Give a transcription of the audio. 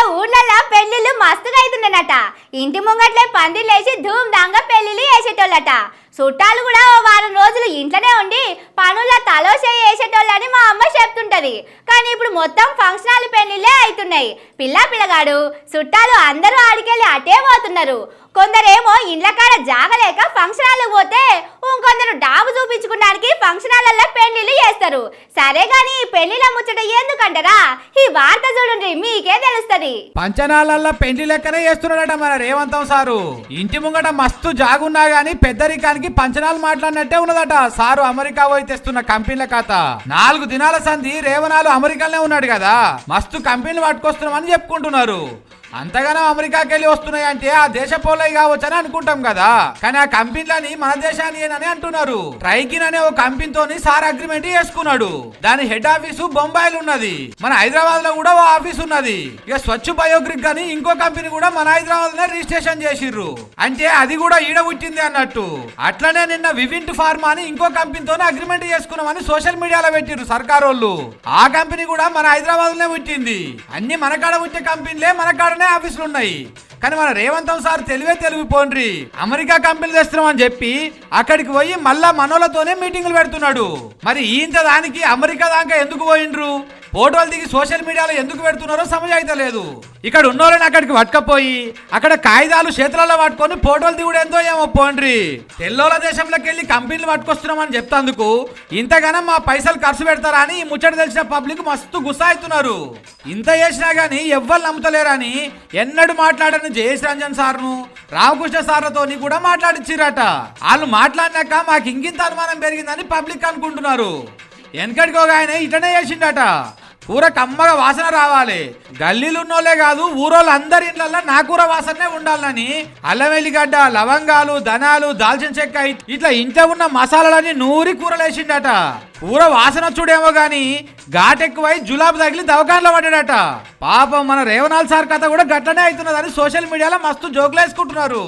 వాళ్ళ ఊర్లలో పెళ్ళిళ్ళు మస్తుగా అవుతుండనట ఇంటి ముంగట్లే పందిలేసి ధూమ్ దాంగా పెళ్ళిళ్ళు వేసేటోళ్ళట చుట్టాలు కూడా ఓ వారం రోజులు ఇంట్లోనే ఉండి పనుల తలోసే వేసేటోళ్ళని మా అమ్మ చెప్తుంటది. కానీ ఇప్పుడు మొత్తం ఫంక్షన్ హాల్ పెళ్ళిళ్ళే అవుతున్నాయి పిల్ల పిల్లగాడు చుట్టాలు అందరూ ఆడికెళ్ళి అటే పోతున్నారు. కొందరేమో ఇండ్ల కాడ జాగలేక ఫంక్షన్ హాల్ పోతే ఇంకొందరు డాబు చూపించుకోవడానికి ఫంక్షన్ పెళ్ళిళ్ళు చేస్తారు. సరే గాని ఈ ముచ్చట ఎందుకంటారా? ఈ వార్త చూడండి మీకే తెలుస్తది. పంచనాలల్లో పెండ్లి లెక్కనే చేస్తున్నాడట మన రేవంతం సారు. ఇంటి ముంగట మస్తు జాగున్నా గాని పెద్దరికానికి పంచనాలు మాట్లాడినట్టే ఉన్నదట. సారు అమెరికా పోయి తెస్తున్న కంపెనీల కథ నాలుగు దినాల సంధి రేవనాలు అమెరికాలోనే ఉన్నాడు కదా. మస్తు కంపెనీలు పట్టుకొస్తున్నామని చెప్పుకుంటున్నారు. అంతగానో అమెరికాకి వెళ్ళి వస్తున్నాయి అంటే ఆ దేశ పోలై కావచ్చు అని అనుకుంటాం కదా. కానీ ఆ కంపెనీలని మన దేశాన్ని అంటున్నారు. ట్రైకిన్ అనే ఒక కంపెనీతోని సార్ అగ్రిమెంట్ చేసుకున్నాడు. దాని హెడ్ ఆఫీసు బొంబాయిలు ఉన్నది. మన హైదరాబాద్లో కూడా ఓ ఆఫీస్ ఉన్నది. ఇక స్వచ్ఛ బయోగ్రిక్ అని ఇంకో కంపెనీ కూడా మన హైదరాబాద్లో రిజిస్ట్రేషన్ చేసిర్రు. అంటే అది కూడా ఈడ పుట్టింది అన్నట్టు. అట్లనే నిన్న వివింట్ ఫార్మా అని ఇంకో కంపెనీతోనే అగ్రిమెంట్ చేసుకున్నామని సోషల్ మీడియాలో పెట్టిర్రు సర్కారోళ్ళు. వాళ్ళు ఆ కంపెనీ కూడా మన హైదరాబాద్లోనే పుట్టింది. అన్ని మన కాడ పుట్టే కంపెనీలే మన కాడనే ఆఫీసులు ఉన్నాయి. కానీ మన రేవంతం సార్ తెలివే తెలివి పోండ్రి. అమెరికా కంపెనీలు తెస్తున్నామని చెప్పి అక్కడికి పోయి మళ్ళా మనోళ్ళతోనే మీటింగులు పెడుతున్నాడు. మరి ఈంత దానికి అమెరికా దాకా ఎందుకు పోయిండ్రు? ఫోటోలు దిగి సోషల్ మీడియాలో ఎందుకు పెడుతున్నారో సమజ్ అయితే లేదు ఇక్కడ ఉన్నోళ్ళని అక్కడికి పట్టుకపోయి అక్కడ కాగితాలు చేతులలో పట్టుకొని ఫోటోలు దిగుడు ఎంతో ఏమో పోండ్రి. తెల్లోల దేశంలోకి వెళ్ళి కంపెనీలు పట్టుకొస్తున్నామని చెప్తాందుకు ఇంతగానం మా పైసలు ఖర్చు పెడతారా అని ఈ ముచ్చట తెలిసిన పబ్లిక్ మస్తు గుస్సా అవుతున్నారు. ఇంత చేసినా గానీ ఎవ్వరు నమ్ముతలేరని ఎన్నడూ మాట్లాడని జయేష్ రంజన్ సార్ను రామకృష్ణ సార్లతోని కూడా మాట్లాడిచ్చిరట. వాళ్ళు మాట్లాడినాక మాకు ఇంకింత అనుమానం పెరిగిందని పబ్లిక్ అనుకుంటున్నారు. వెనకడికి ఒక ఆయన ఇటనే చేసిండట. కూర కమ్మగా వాసన రావాలి. గల్లీలు కాదు ఊరోళ్ళు అందరి ఇండ్లల్లో నా కూర వాసనే ఉండాలని అల్లం వెల్లిగడ్డ లవంగాలు ధనాలు దాల్చిన చెక్క ఇట్లా ఇంట్లో ఉన్న మసాలాలని నూరి కూరలు వేసిండట కూర వాసన చూడేమో గాని ఘాటెక్కువై జులాబ్ తగిలి దవకాన్లో పడ్డాడట. పాపం మన రేవనాల్ సార్ కథ కూడా గట్లనే అవుతున్నదని సోషల్ మీడియాలో మస్తు జోకులు వేసుకుంటున్నారు